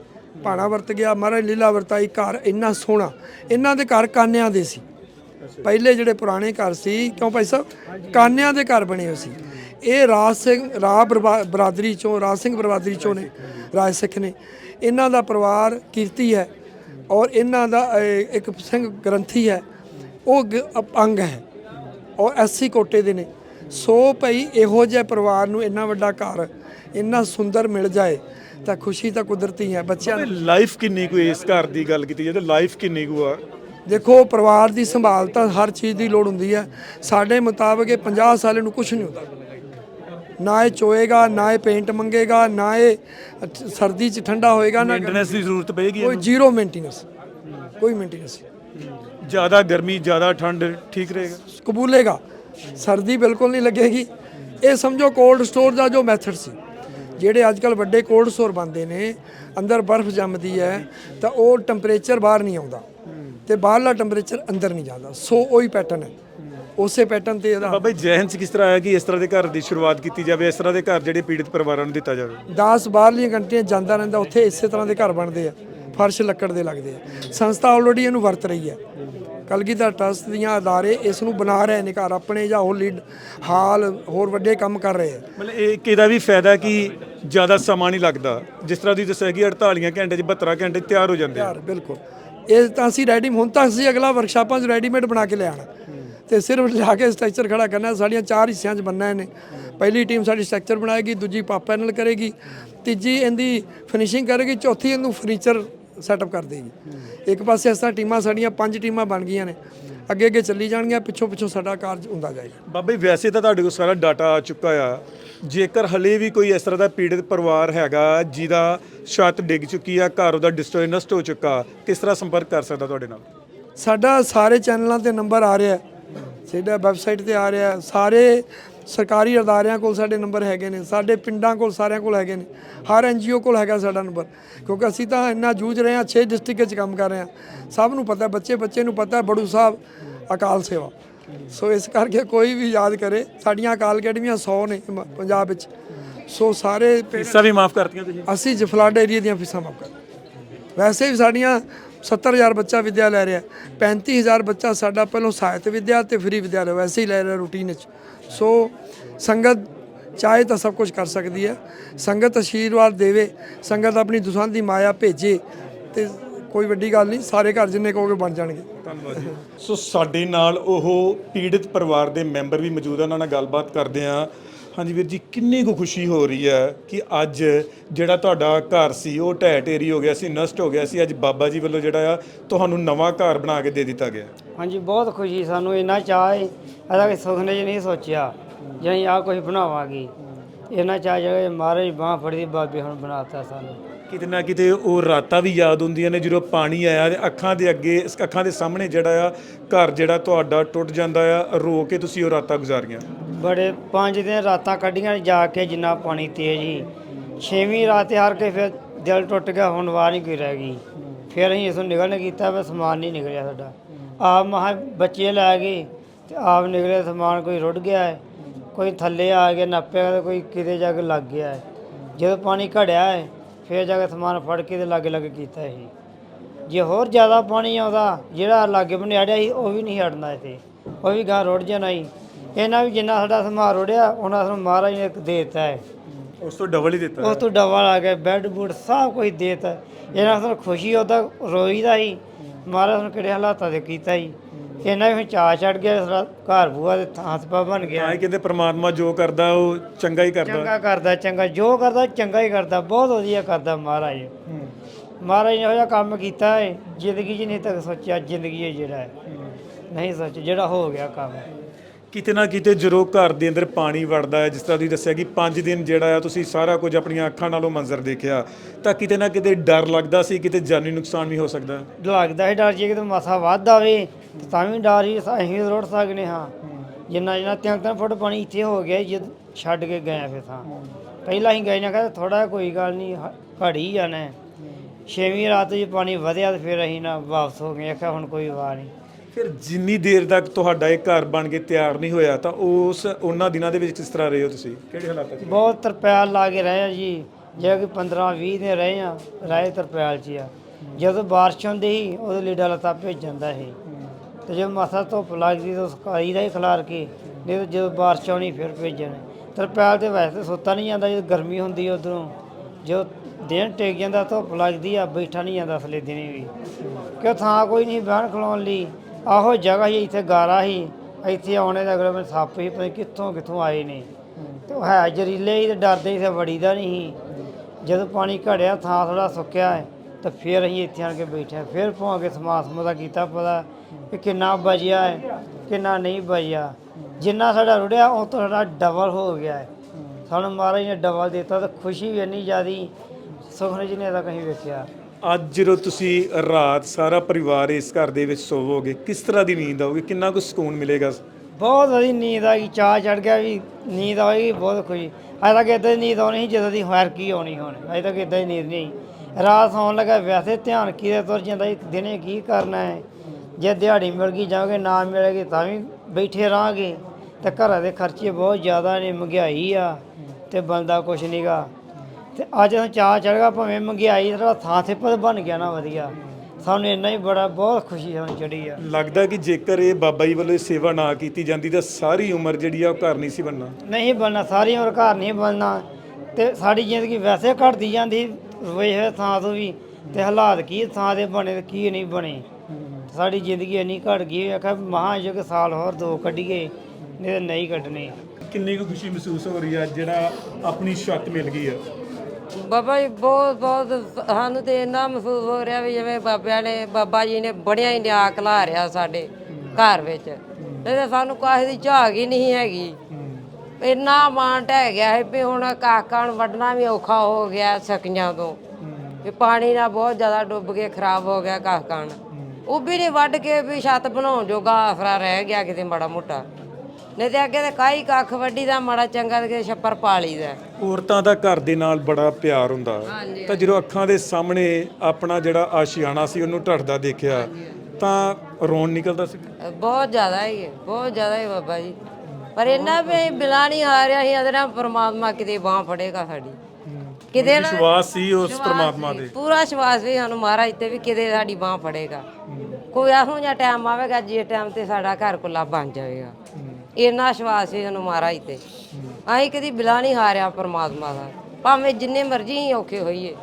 ਭਾਣਾ ਵਰਤ ਗਿਆ। ਮਹਾਰਾਜ ਲੀਲਾ ਵਰਤਾਈ, ਘਰ ਇੰਨਾ ਸੋਹਣਾ। ਇਹਨਾਂ ਦੇ ਘਰ ਕਾਨਿਆਂ ਦੇ ਸੀ। ਪਹਿਲੇ ਜਿਹੜੇ ਪੁਰਾਣੇ ਘਰ ਸੀ, ਕਿਉਂ ਭਾਈ ਸਾਹਿਬ? ਕਾਨਿਆਂ ਦੇ ਘਰ ਬਣੇ ਹੋਏ ਸੀ। ਇਹ ਰਾਜ ਸਿੰਘ ਰਾ ਬਰਾਦਰੀ ਚੋਂ, ਰਾਜ ਸਿੰਘ ਬਰਾਦਰੀ ਚੋਂ ਨੇ, ਰਾਜ ਸਿੱਖ ਨੇ। ਇਹਨਾਂ ਦਾ ਪਰਿਵਾਰ ਕੀਰਤੀ ਹੈ ਔਰ ਇਹਨਾਂ ਦਾ ਇੱਕ ਸਿੰਘ ਗ੍ਰੰਥੀ ਹੈ। ਉਹ ਅੰਗ ਹੈ। ਔਰ ਐਸਸੀ ਕੋਟੇ ਦੇ ਨੇ। ਸੋ ਭਈ ਇਹੋ ਜਿਹੇ ਪਰਿਵਾਰ ਨੂੰ ਇੰਨਾ ਵੱਡਾ ਘਰ ਇੰਨਾ ਸੁੰਦਰ ਮਿਲ ਜਾਏ ਤਾਂ ਖੁਸ਼ੀ ਤਾਂ ਕੁਦਰਤੀ ਹੈ ਬੱਚਿਆਂ ਨੂੰ ਲਾਈਫ ਕਿੰਨੀ ਕੁ ਇਸ ਘਰ ਦੀ ਗੱਲ ਕੀਤੀ ਤਾਂ ਲਾਈਫ ਕਿੰਨੀ ਕੁ ਆ। ਦੇਖੋ ਪਰਿਵਾਰ ਦੀ ਸੰਭਾਲ ਤਾਂ ਹਰ ਚੀਜ਼ ਦੀ ਲੋੜ ਹੁੰਦੀ ਹੈ। ਸਾਡੇ ਮੁਤਾਬਕ ਇਹ 50 ਸਾਲ ਨੂੰ ਕੁਝ ਨਹੀਂ ਹੁੰਦਾ। ਨਾ ਇਹ ਚੋਏਗਾ ਨਾ ਇਹ ਪੇਂਟ ਮੰਗੇਗਾ ਨਾ ਇਹ ਸਰਦੀ 'ਚ ਠੰਡਾ ਹੋਏਗਾ ਨਾ ਮੇਨਟੇਨੈਂਸ ਦੀ ਜ਼ਰੂਰਤ ਪਏਗੀ ਕੋਈ ਜ਼ੀਰੋ ਮੇਨਟੇਨੈਂਸ ਕੋਈ ਮੇਨਟੇਨੈਂਸ ਜ਼ਿਆਦਾ ਗਰਮੀ ਜ਼ਿਆਦਾ ਠੰਡ ਠੀਕ ਰਹੇਗਾ। ਕਬੂਲੇਗਾ। ਸਰਦੀ ਬਿਲਕੁਲ ਨਹੀਂ ਲੱਗੇਗੀ। ਇਹ ਸਮਝੋ ਕੋਲਡ ਸਟੋਰ ਦਾ ਜੋ ਮੈਥਡ ਸੀ ਜਿਹੜੇ ਅੱਜ ਕੱਲ ਵੱਡੇ ਕੋਲਡ ਸਟੋਰ ਬਣਦੇ ਨੇ ਅੰਦਰ ਬਰਫ਼ ਜੰਮਦੀ ਹੈ ਤਾਂ ਉਹ ਟੈਂਪਰੇਚਰ ਬਾਹਰ ਨਹੀਂ ਆਉਂਦਾ ਤੇ ਬਾਹਰਲਾ ਟੈਂਪਰੇਚਰ ਅੰਦਰ ਨਹੀਂ ਜਾਂਦਾ। ਸੋ ਉਹੀ ਪੈਟਰਨ ਹੈ। ਉਸੇ ਪੈਟਰਨ ਤੇ ਇਹਦਾ ਬਾਬਾ ਜੈਨ ਚ ਕਿਸ ਤਰ੍ਹਾਂ ਆਇਆ ਕਿ ਇਸ ਤਰ੍ਹਾਂ ਦੇ ਘਰ ਦੀ ਸ਼ੁਰੂਆਤ ਕੀਤੀ ਜਾਵੇ ਇਸ ਤਰ੍ਹਾਂ ਦੇ ਘਰ ਜਿਹੜੇ ਪੀੜਿਤ ਪਰਿਵਾਰਾਂ ਨੂੰ ਦਿੱਤਾ ਜਾਵੇ? 10 ਬਾਹਰਲੀਆਂ ਕੰਟਰੀਆਂ ਜਾਂਦਾ ਰਹਿੰਦਾ ਉੱਥੇ ਇਸੇ ਤਰ੍ਹਾਂ ਦੇ ਘਰ ਬਣਦੇ ਆ ਫਰਸ਼ ਲੱਕੜ ਦੇ ਲੱਗਦੇ ਆ। ਸੰਸਥਾ ਆਲਰੇਡੀ ਇਹਨੂੰ ਵਰਤ ਰਹੀ ਹੈ। ਕਲਗੀਧਰ ਟਰਸਟ ਦੀਆਂ ਅਦਾਰੇ ਇਸ ਨੂੰ ਬਣਾ ਰਹੇ ਨੇ ਘਰ ਆਪਣੇ ਜਾਂ ਹੋਰ ਲੀਡ ਹਾਲ ਹੋਰ ਵੱਡੇ ਕੰਮ ਕਰ ਰਹੇ ਆ। ਮਤਲਬ ਇਹ ਇੱਕ ਇਹਦਾ ਵੀ ਫਾਇਦਾ ਕਿ ਜ਼ਿਆਦਾ ਸਮਾਂ ਨਹੀਂ ਲੱਗਦਾ। ਜਿਸ ਤਰ੍ਹਾਂ ਦੀ ਦੱਸਿਆ ਕਿ 48 ਘੰਟੇ ਚ 72 ਘੰਟੇ 'ਚ ਤਿਆਰ ਹੋ ਜਾਂਦੇ ਆ। ਯਾਰ ਬਿਲਕੁਲ। ਇਹ ਤਾਂ ਅਸੀਂ ਰੈਡੀ ਹੁਣ ਤੱਕ ਅਸੀਂ ਅਗਲਾ ਵਰਕਸ਼ਾਪਾਂ 'ਚ ਰੈਡੀਮੇਡ ਬਣਾ ਕੇ ਲਿਆਣਾ ਤੇ ਸਿਰਫ ਲਿਆ ਕੇ ਸਟਰਕਚਰ ਖੜਾ ਕਰਨਾ ਸਾਡੀਆਂ ਚਾਰ ਹਿੱਸਿਆਂ 'ਚ ਬੰਨਣਾ ਇਹਨੇ। ਪਹਿਲੀ ਟੀਮ ਸਾਡੀ ਸਟਰਕਚਰ ਬਣਾਏਗੀ ਦੂਜੀ ਪਾਪ ਪੈਨਲ ਕਰੇਗੀ ਤੀਜੀ ਇਹਦੀ ਫਿਨਿਸ਼ਿੰਗ ਕਰੇਗੀ ਚੌਥੀ ਇਹਨੂੰ ਫਰਨੀਚਰ ਸੈਟਅਪ ਕਰ ਦੇਗੀ ਇੱਕ ਪਾਸੇ ਇਸ ਤਰ੍ਹਾਂ ਟੀਮਾਂ ਸਾਡੀਆਂ ਪੰਜ ਟੀਮਾਂ ਬਣ ਗਈਆਂ ਨੇ। ਅੱਗੇ ਅੱਗੇ ਚੱਲੀ ਜਾਣਗੀਆਂ ਪਿੱਛੋਂ ਪਿੱਛੋਂ ਸਾਡਾ ਕਾਰਜ ਹੁੰਦਾ ਜਾਏਗਾ। ਬਾਬਾ ਜੀ ਵੈਸੇ ਤਾਂ ਤੁਹਾਡੇ ਕੋਲ ਸਾਰਾ ਡਾਟਾ ਆ ਚੁੱਕਾ ਆ। ਜੇਕਰ ਹਲੇ ਵੀ ਕੋਈ ਇਸ ਤਰ੍ਹਾਂ ਦਾ ਪੀੜਿਤ ਪਰਿਵਾਰ ਹੈਗਾ ਜਿਹਦਾ ਛੱਤ ਡਿੱਗ ਚੁੱਕੀ ਆ ਘਰ ਉਹਦਾ ਡਿਸਟਰੋਏ ਨਸ਼ਟ ਹੋ ਚੁੱਕਾ ਕਿਸ ਤਰ੍ਹਾਂ ਸੰਪਰਕ ਕਰ ਸਕਦਾ ਤੁਹਾਡੇ ਨਾਲ? ਸਾਡਾ ਸਾਰੇ ਚੈਨਲਾਂ ਤੇ ਨੰਬਰ ਆ ਰਿਹਾ ਹੈ। ਸਾਡਾ ਵੈਬਸਾਈਟ ਤੇ ਆ ਰਿਹਾ। ਸਾਰੇ ਸਰਕਾਰੀ ਅਦਾਰਿਆਂ ਕੋਲ ਸਾਡੇ ਨੰਬਰ ਹੈਗੇ ਨੇ ਸਾਡੇ ਪਿੰਡਾਂ ਕੋਲ ਸਾਰਿਆਂ ਕੋਲ ਹੈਗੇ ਨੇ ਹਰ ਐਨਜੀਓ ਕੋਲ ਹੈਗਾ ਸਾਡਾ ਨੰਬਰ ਕਿਉਂਕਿ ਅਸੀਂ ਤਾਂ ਇੰਨਾ ਜੂਝ ਰਹੇ ਹਾਂ 6 ਡਿਸਟ੍ਰਿਕਟ 'ਚ ਕੰਮ ਕਰ ਰਹੇ ਹਾਂ ਸਭ ਨੂੰ ਪਤਾ ਬੱਚੇ ਬੱਚੇ ਨੂੰ ਪਤਾ ਬੜੂ ਸਾਹਿਬ ਅਕਾਲ ਸੇਵਾ। ਸੋ ਇਸ ਕਰਕੇ ਕੋਈ ਵੀ ਯਾਦ ਕਰੇ ਸਾਡੀਆਂ ਅਕਾਲ ਅਕੈਡਮੀਆਂ 100 ਨੇ ਪੰਜਾਬ ਵਿੱਚ। ਸੋ ਸਾਰੇ ਫੀਸਾਂ ਵੀ ਮਾਫ ਕਰਤੀਆਂ ਤੁਸੀਂ? ਅਸੀਂ ਜਫਲਾਡ ਏਰੀਆ ਦੀਆਂ ਫੀਸਾਂ ਮਾਫ ਕਰ ਵੈਸੇ ਵੀ ਸਾਡੀਆਂ 70000 ਬੱਚਾ ਵਿਦਿਆ ਲੈ ਰਿਹਾ 35000 ਬੱਚਾ ਸਾਡਾ ਪਹਿਲੋਂ ਸਹਾਇਤ ਵਿਦਿਆ ਤੇ ਫ੍ਰੀ ਵਿਦਿਆ ਲੈ ਵੈਸੇ ਹੀ ਲੈ ਰਿਹਾ ਰੂਟੀਨ ਵਿੱਚ। ਸੋ ਸੰਗਤ ਚਾਹੇ ਤਾਂ ਸਭ ਕੁਝ ਕਰ ਸਕਦੀ ਹੈ। ਸੰਗਤ ਆਸ਼ੀਰਵਾਦ ਦੇਵੇ। ਸੰਗਤ ਆਪਣੀ ਦੁਸੰਦ ਦੀ ਮਾਇਆ ਭੇਜੇ ਤੇ ਕੋਈ ਵੱਡੀ ਗੱਲ ਨਹੀਂ, ਸਾਰੇ ਘਰ ਜਿੰਨੇ ਕਹੋਗੇ ਬਣ ਜਾਣਗੇ। ਧੰਨਵਾਦ ਜੀ। ਸੋ ਸਾਡੇ ਨਾਲ ਉਹ ਪੀੜਿਤ ਪਰਿਵਾਰ ਦੇ ਮੈਂਬਰ ਵੀ ਮੌਜੂਦ ਆ ਉਹਨਾਂ ਨਾਲ ਗੱਲਬਾਤ ਕਰਦੇ ਆ ਹਾਂਜੀ ਵੀਰ ਜੀ, ਕਿੰਨੀ ਕੁ ਖੁਸ਼ੀ ਹੋ ਰਹੀ ਹੈ ਕਿ ਅੱਜ ਜਿਹੜਾ ਤੁਹਾਡਾ ਘਰ ਸੀ, ਉਹ ਢਹਿ ਢੇਰੀ ਹੋ ਗਿਆ ਸੀ, ਨਸ਼ਟ ਹੋ ਗਿਆ ਸੀ। ਅੱਜ ਬਾਬਾ ਜੀ ਵੱਲੋਂ ਜਿਹੜਾ ਆ, ਤੁਹਾਨੂੰ ਨਵਾਂ ਘਰ ਬਣਾ ਕੇ ਦੇ ਦਿੱਤਾ ਗਿਆ। ਹਾਂਜੀ ਬਹੁਤ ਖੁਸ਼ੀ ਸਾਨੂੰ ਇੰਨਾ ਚਾਅ ਹੈ ਅਦਾ ਕਿ ਸੁਖਨੇ ਜੀ ਨਹੀਂ ਸੋਚਿਆ ਜਿਵੇਂ ਆ ਕੁਝ ਬਣਾਵਾਂਗੇ। ਇੰਨਾ ਚਾਅ ਜਿਹੜਾ ਮਹਾਰਾਜ ਬਾਹ ਫੜੀ ਬਾਬੇ ਹੁਣ ਬਣਾਤਾ ਸਾਨੂੰ। ਕਿਤੇ ਨਾ ਕਿਤੇ ਉਹ ਰਾਤਾਂ ਵੀ ਯਾਦ ਹੁੰਦੀਆਂ ਨੇ ਜਦੋਂ ਪਾਣੀ ਆਇਆ ਤੇ ਅੱਖਾਂ ਦੇ ਅੱਗੇ ਇਸ ਅੱਖਾਂ ਦੇ ਸਾਹਮਣੇ ਜਿਹੜਾ ਆ ਘਰ ਜਿਹੜਾ ਤੁਹਾਡਾ ਟੁੱਟ ਜਾਂਦਾ ਆ ਰੋ ਕੇ ਤੁਸੀਂ ਉਹ ਰਾਤਾਂ ਗੁਜ਼ਾਰੀਆਂ। ਬੜੇ ਪੰਜ ਦਿਨ ਰਾਤਾਂ ਕੱਢੀਆਂ ਜਾ ਕੇ ਜਿੰਨਾ ਪਾਣੀ ਤੇਜ਼ ਸੀ। ਛੇਵੀਂ ਰਾਤ ਹਾਰ ਕੇ ਫਿਰ ਦਿਲ ਟੁੱਟ ਗਿਆ ਹੁਣ ਵਾਰ ਨਹੀਂ ਕੋਈ ਰਹਿ ਗਈ। ਫਿਰ ਅਸੀਂ ਇਸ ਨੂੰ ਨਿਕਲਣ ਕੀਤਾ ਪਰ ਸਮਾਨ ਨਹੀਂ ਨਿਕਲਿਆ ਸਾਡਾ। ਆਪ ਮਹਾ ਬੱਚੇ ਲੈ ਗਏ ਤੇ ਆਪ ਨਿਕਲੇ ਸਮਾਨ ਕੋਈ ਰੁੜ ਗਿਆ ਹੈ ਕੋਈ ਥੱਲੇ ਆ ਗਿਆ ਨੱਪਿਆ ਤੇ ਕੋਈ ਕਿਤੇ ਜਾ ਕੇ ਲੱਗ ਗਿਆ ਹੈ। ਜਦੋਂ ਪਾਣੀ ਘੜਿਆ ਹੈ ਫਿਰ ਜਾ ਕੇ ਸਮਾਨ ਫੜ ਕੇ ਤੇ ਲਾਗੇ ਲਾਗੇ ਕੀਤਾ ਇਹ ਜੇ ਹੋਰ ਜ਼ਿਆਦਾ ਪਾਣੀ ਆਉਂਦਾ ਜਿਹੜਾ ਲਾਗੇ ਬਨਿਆੜਿਆ ਸੀ ਉਹ ਵੀ ਨਹੀਂ ਹਟਣਾ ਇੱਥੇ। ਉਹ ਵੀ ਗਾਂ ਰੁੜ ਜਾਣਾ ਸੀ। ਇਹਨਾਂ ਵੀ ਜਿੰਨਾ ਸਾਡਾ ਸਮਾਨ ਰੁੜਿਆ ਉਹਨਾਂ ਸਾਨੂੰ ਮਹਾਰਾਜ ਨੇ ਦੇ ਦਿੱਤਾ ਹੈ। ਉਸ ਤੋਂ ਡਬਲ ਹੀ ਦਿੱਤਾ। ਉਸ ਤੋਂ ਡਬਲ ਆ ਗਿਆ ਬੈੱਡ ਬੁੱਡ ਸਭ ਕੁਝ ਦਿੱਤਾ। ਇਹਨਾਂ ਨੂੰ ਖੁਸ਼ੀ ਉਹਦਾ ਰੋਈਦਾ ਸੀ। ਮਹਾਰਾਜ ਨੂੰ ਕਿਹੜੇ ਹਾਲਾਤਾਂ ਦੇ ਕੀਤਾ ਸੀ ਇਹਨਾਂ ਵੀ ਚਾਅ ਚੜ ਗਿਆ ਸਾਡਾ ਘਰ ਬੂਆ ਦੇ ਥਾਂ ਸਪਾ ਬਣ ਗਿਆ। ਹਾਂ ਇਹ ਕਹਿੰਦੇ ਪ੍ਰਮਾਤਮਾ ਜੋ ਕਰਦਾ ਉਹ ਚੰਗਾ ਹੀ ਕਰਦਾ। ਚੰਗਾ ਕਰਦਾ ਚੰਗਾ। ਜੋ ਕਰਦਾ ਚੰਗਾ ਹੀ ਕਰਦਾ। ਬਹੁਤ ਵਧੀਆ ਕਰਦਾ ਮਹਾਰਾਜ। ਮਹਾਰਾਜ ਨੇ ਇਹੋ ਜਿਹਾ ਕੰਮ ਕੀਤਾ ਹੈ ਜ਼ਿੰਦਗੀ 'ਚ ਨਹੀਂ ਤੱਕ ਸੋਚਿਆ ਜ਼ਿੰਦਗੀ ਜਿਹੜਾ ਹੈ। ਨਹੀਂ ਸੋਚ ਜਿਹੜਾ ਹੋ ਗਿਆ ਕੰਮ। ਕਿਤੇ ਨਾ ਕਿਤੇ ਜਦੋਂ ਘਰ ਦੇ ਅੰਦਰ ਪਾਣੀ ਵੜਦਾ ਹੈ, ਜਿਸ ਤਰ੍ਹਾਂ ਤੁਸੀਂ ਦੱਸਿਆ ਕਿ 5 ਦਿਨ ਜਿਹੜਾ ਆ ਤੁਸੀਂ ਸਾਰਾ ਕੁਝ ਆਪਣੀਆਂ ਅੱਖਾਂ ਨਾਲੋਂ ਮੰਜ਼ਰ ਦੇਖਿਆ, ਤਾਂ ਕਿਤੇ ਨਾ ਕਿਤੇ ਡਰ ਲੱਗਦਾ ਸੀ, ਕਿਤੇ ਜਾਨੀ ਨੁਕਸਾਨ ਵੀ ਹੋ ਸਕਦਾ ਲੱਗਦਾ ਹੈ, ਡਰ ਜੇ ਕਿਤੇ ਮਸਾ ਵੱਧ ਆਵੇ, ਤਾਂ ਵੀ ਡਰ ਹੀ, ਅਸੀਂ ਵੀ ਰੋੜ ਸਕਦੇ ਹਾਂ। ਜਿੰਨਾ ਜਿੰਨਾ ਤਿੰਨ ਤਿੰਨ ਫੁੱਟ ਪਾਣੀ ਇੱਥੇ ਹੋ ਗਿਆ ਜਦ ਛੱਡ ਕੇ ਗਏ ਫਿਰ ਤਾਂ। ਪਹਿਲਾਂ ਹੀ ਗਏ ਨਾ, ਕਹਿੰਦੇ ਥੋੜਾ ਕੋਈ ਗੱਲ ਨਹੀਂ ਘੜੀ ਜਾਣਾ ਛੇਵੀਂ ਰਾਤ ਜੇ ਪਾਣੀ ਵਧਿਆ, ਤੇ ਫਿਰ ਅਸੀਂ ਨਾ ਵਾਪਸ ਹੋ ਗਏ, ਆਖਿਆ ਹੁਣ ਕੋਈ ਵਾਰ ਨਹੀਂ। ਫਿਰ ਜਿੰਨੀ ਦੇਰ ਤੱਕ ਤੁਹਾਡਾ ਇਹ ਘਰ ਬਣ ਕੇ ਤਿਆਰ ਨਹੀਂ ਹੋਇਆ, ਤਾਂ ਉਸ, ਉਹਨਾਂ ਦਿਨਾਂ ਦੇ ਵਿੱਚ ਕਿਸ ਤਰ੍ਹਾਂ ਰਹੇ ਹੋ ਤੁਸੀਂ? ਕਿਹੜੇ ਹਾਲਾਤਾਂ 'ਚ ਬਹੁਤ ਤਰਪੈਲ ਲਾ ਕੇ ਰਹੇ ਆ ਜੀ। ਜੇ ਕਿ 15 20 ਦਿਨ ਰਹੇ ਆ, ਰਹੇ ਤਰਪੈਲ 'ਚ ਆ। ਜਦੋਂ ਬਾਰਿਸ਼ ਹੁੰਦੀ ਸੀ, ਉਦੋਂ ਲੀਡਾ ਲਤਾ ਭੇਜ ਜਾਂਦਾ ਸੀ। ਤੇ ਜੇ ਮਾਸਾ ਧੁੱਪ ਲੱਗਦੀ ਤਾਂ ਸੁਕਾਈ ਦਾ ਹੀ ਖਿਲਾਰ ਕੇ, ਨਹੀਂ ਤਾਂ ਜਦੋਂ ਬਾਰਿਸ਼ ਆਉਣੀ, ਫਿਰ ਭੇਜਣ। ਤਰਪੈਲ ਤੇ ਵੈਸੇ ਸੁੱਤਾ ਨਹੀਂ ਜਾਂਦਾ, ਜਦੋਂ ਗਰਮੀ ਹੁੰਦੀ ਉਧਰੋਂ ਜੋ ਦਿਨ ਟੇਕ ਜਾਂਦਾ, ਧੁੱਪ ਲੱਗਦੀ ਆ, ਬੈਠਾ ਨਹੀਂ ਜਾਂਦਾ ਅਸਲੇ ਦਿਨੇ ਵੀ। ਕਿ ਥਾਂ ਕੋਈ ਨਹੀਂ ਬਹਿਣ ਖਲੋਣ ਲਈ। ਆਹੋ ਜਗ੍ਹਾ ਹੀ ਇੱਥੇ ਗਾਰਾ ਸੀ, ਇੱਥੇ ਆਉਣੇ ਦਾ ਅਗਲੇ ਬੰਨੇ ਸੱਪ ਹੀ ਪਤਾ ਨੀ ਕਿੱਥੋਂ ਕਿੱਥੋਂ ਆਏ ਨੇ। ਤੇ ਉਹ ਹੈ ਜ਼ਰੀਲੇ ਹੀ ਤੇ ਡਰਦੇ ਸੀ ਵੜੀਦਾ ਨਹੀਂ ਸੀ। ਜਦੋਂ ਪਾਣੀ ਘੜਿਆ, ਥਾਂ ਥੋੜਾ ਸੁੱਕਿਆ ਹੈ, ਤਾਂ ਫਿਰ ਅਸੀਂ ਇੱਥੇ ਆਣ ਕੇ ਬੈਠੇ ਹਾਂ। ਫਿਰ ਭੌਂ ਕੇ ਸਮਾਸ ਦਾ ਕੀਤਾ, ਪਤਾ ਕਿ ਕਿੰਨਾ ਬਚਿਆ ਹੈ, ਕਿੰਨਾ ਨਹੀਂ ਬਚਿਆ। ਜਿੰਨਾ ਸਾਡਾ ਰੁੜਿਆ, ਉਹ ਤੋਂ ਸਾਡਾ ਡਬਲ ਹੋ ਗਿਆ ਹੈ। ਸਾਨੂੰ ਮਹਾਰਾਜ ਨੇ ਡਬਲ ਦਿੱਤਾ, ਤਾਂ ਖੁਸ਼ੀ ਵੀ ਇੰਨੀ ਜ਼ਿਆਦੀ, ਸੁਖਨੇ ਜੀ ਨੇ ਤਾਂ ਕਹੀਂ ਵੇਖਿਆ। ਅੱਜ ਜਦੋਂ ਤੁਸੀਂ ਰਾਤ ਸਾਰਾ ਪਰਿਵਾਰ ਇਸ ਘਰ ਦੇ ਵਿੱਚ ਸੋਵੋਗੇ ਕਿਸ ਤਰ੍ਹਾਂ ਦੀ ਨੀਂਦ ਆਊਗੀ? ਕਿੰਨਾ ਕੁ ਸਕੂਨ ਮਿਲੇਗਾ? ਬਹੁਤ ਵਧੀਆ ਨੀਂਦ ਆ ਗਈ ਚਾਹ ਚੜ ਗਿਆ ਵੀ ਨੀਂਦ ਆਏਗੀ ਬਹੁਤ ਖੁਸ਼ੀ। ਅਜੇ ਤੱਕ ਇਦਾਂ ਦੀ ਨੀਂਦ ਆਉਣੀ ਸੀ ਜਦੋਂ ਦੀ ਹੋਇਰ ਕੀ ਆਉਣੀ ਹੁਣ। ਅਜੇ ਤੱਕ ਇਦਾਂ ਦੀ ਨੀਂਦ ਨਹੀਂ ਰਾਤ ਸੌਣ ਲੱਗਾ ਵੈਸੇ ਧਿਆਨ ਕਿਤੇ ਤੁਰ ਜਾਂਦਾ ਸੀ, ਦਿਨੇ ਕੀ ਕਰਨਾ ਹੈ? ਜੇ ਦਿਹਾੜੀ ਮਿਲ ਗਈ ਜਾਵਾਂਗੇ ਨਾ ਮਿਲੇਗੀ ਤਾਂ ਵੀ ਬੈਠੇ ਰਹਾਂਗੇ। ਤੇ ਘਰਾਂ ਦੇ ਖਰਚੇ ਬਹੁਤ ਜ਼ਿਆਦਾ ਨੇ ਮਹਿੰਗਾਈ ਆ ਤੇ ਬੰਦਾ ਕੁਛ ਨਹੀਂਗਾ ਤੇ ਅੱਜ ਅਸੀਂ ਚਾਹ ਚੜ ਗਿਆ ਭਾਵੇਂ ਮਹਿੰਗਾਈ ਦਾ ਥਾਂ ਤੇ ਬਣ ਗਿਆ ਨਾ ਵਧੀਆ। ਸਾਨੂੰ ਇੰਨਾ ਹੀ ਬੜਾ ਬਹੁਤ ਖੁਸ਼ੀ ਸਾਨੂੰ ਚੜੀ ਆ। ਲੱਗਦਾ ਕਿ ਜੇਕਰ ਇਹ ਬਾਬਾ ਜੀ ਵੱਲੋਂ ਇਹ ਸੇਵਾ ਨਾ ਕੀਤੀ ਜਾਂਦੀ ਤਾਂ ਸਾਰੀ ਉਮਰ ਜਿਹੜੀ ਆ ਉਹ ਘਰ ਨਹੀਂ ਸੀ ਬਣਨਾ। ਨਹੀਂ ਬਣਨਾ ਸਾਰੀ ਉਮਰ ਘਰ ਨਹੀਂ ਬਣਨਾ। ਤੇ ਸਾਡੀ ਜ਼ਿੰਦਗੀ ਵੈਸੇ ਘਟਦੀ ਜਾਂਦੀ ਵੇਖ ਥਾਂ ਤੋਂ ਵੀ। ਤੇ ਹਾਲਾਤ ਕੀ ਥਾਂ ਦੇ ਬਣੇ ਤੇ ਕੀ ਨਹੀਂ ਬਣੇ। ਸਾਡੀ ਜ਼ਿੰਦਗੀ ਇੰਨੀ ਘਟ ਗਈ ਆਖਿਆ ਮਹਾਂ ਜੋ ਸਾਲ ਹੋਰ ਦੋ ਕੱਢੀਏ ਨਹੀਂ ਤੇ ਨਹੀਂ ਕੱਢਣੇ। ਕਿੰਨੀ ਕੁ ਖੁਸ਼ੀ ਮਹਿਸੂਸ ਹੋ ਰਹੀ ਆ ਜਿਹੜਾ ਆਪਣੀ ਛੱਤ ਮਿਲ ਗਈ ਆ? ਬਾਬਾ ਜੀ, ਬਹੁਤ ਬਹੁਤ ਸਾਨੂੰ ਤੇ ਇੰਨਾ ਮਹਿਸੂਸ ਹੋ ਰਿਹਾ ਵੀ ਜਿਵੇਂ ਬਾਬਿਆਂ ਨੇ, ਬਾਬਾ ਜੀ ਨੇ ਬੜਿਆ ਹੀ ਨਿਆ ਖਲਾ ਰਿਹਾ ਸਾਡੇ ਘਰ ਵਿੱਚ। ਨਹੀਂ ਤਾਂ ਸਾਨੂੰ ਕਾਹੇ ਦੀ ਝਾਗ ਹੀ ਨਹੀਂ ਹੈਗੀ। ਇੰਨਾ ਮਾਣ ਢਹਿ ਗਿਆ ਹੈ ਵੀ ਹੁਣ ਕਾਕਾਂ ਨੂੰ ਵੱਢਣਾ ਵੀ ਔਖਾ ਹੋ ਗਿਆ ਸਕੀਆਂ ਤੋਂ। ਵੀ ਪਾਣੀ ਨਾਲ ਬਹੁਤ ਜ਼ਿਆਦਾ ਡੁੱਬ ਕੇ ਖਰਾਬ ਹੋ ਗਿਆ ਕਾਕਾਂ ਉਹ ਵੀ ਨਹੀਂ ਵੱਢ ਕੇ ਵੀ ਛੱਤ ਬਣਾਉਣ ਜੋਗਾ ਆਸਰਾ ਰਹਿ ਗਿਆ ਕਿਤੇ ਮਾੜਾ ਮੋਟਾ। ਨਹੀਂ ਤੇ ਅੱਗੇ ਤਾਂ ਕਾਈ ਕੱਖ ਵੱਢੀ ਦਾ, ਮਾੜਾ ਚੰਗਾ ਤੇ ਛੱਪਰ ਪਾ ਲਈਦਾ ਔਰਤਾਂ ਦਾ ਘਰ ਦੇ ਨਾਲ ਬੜਾ ਪਿਆਰ ਹੁੰਦਾ। ਤਾਂ ਜਦੋਂ ਅੱਖਾਂ ਦੇ ਸਾਹਮਣੇ ਆਪਣਾ ਜਿਹੜਾ ਆਸ਼ਿਆਣਾ ਸੀ ਉਹਨੂੰ ਢੜਦਾ ਦੇਖਿਆ ਤਾਂ ਰੋਣ ਨਿਕਲਦਾ ਸੀ? ਬਹੁਤ ਜ਼ਿਆਦਾ ਹੀ ਹੈ ਬਹੁਤ ਜ਼ਿਆਦਾ ਹੀ ਬਾਬਾ ਜੀ। ਪਰ ਇਹਨਾਂ ਵੀ ਬਿਲਾ ਨਹੀਂ ਆ ਰਿਹਾ ਸੀ ਅਦਰ ਪਰਮਾਤਮਾ ਕਿਤੇ ਬਾਹ ਫੜੇਗਾ ਸਾਡੀ। ਕਿਤੇ ਨਾ ਵਿਸ਼ਵਾਸ ਸੀ ਉਸ ਪ੍ਰਮਾਤਮਾ ਦੇ ਪੂਰਾ ਵਿਸ਼ਵਾਸ ਵੀ ਸਾਨੂੰ ਮਹਾਰਾਜ ਤੇ ਵੀ ਕਿਤੇ ਸਾਡੀ ਬਾਹ ਫੜੇਗਾ। ਕੋਈ ਇਹੋ ਜਿਹਾ ਟਾਈਮ ਆਵੇਗਾ ਜੇ ਟਾਈਮ ਤੇ ਸਾਡਾ ਘਰ ਕੁੱਲਾ ਬਣ ਜਾਵੇਗਾ। ਇੰਨਾ ਵਿਸ਼ਵਾਸ ਸੀ ਸਾਨੂੰ ਮਹਾਰਾਜ ਤੇ। ਅਸੀਂ ਕਦੀ ਬਿਲਾ ਨਹੀਂ ਹਾਰਿਆ ਪਰਮਾਤਮਾ ਦਾ। ਭਾਵੇਂ ਜਿੰਨੇ ਮਰਜ਼ੀ ਹੀ ਔਖੇ ਹੋਈਏ।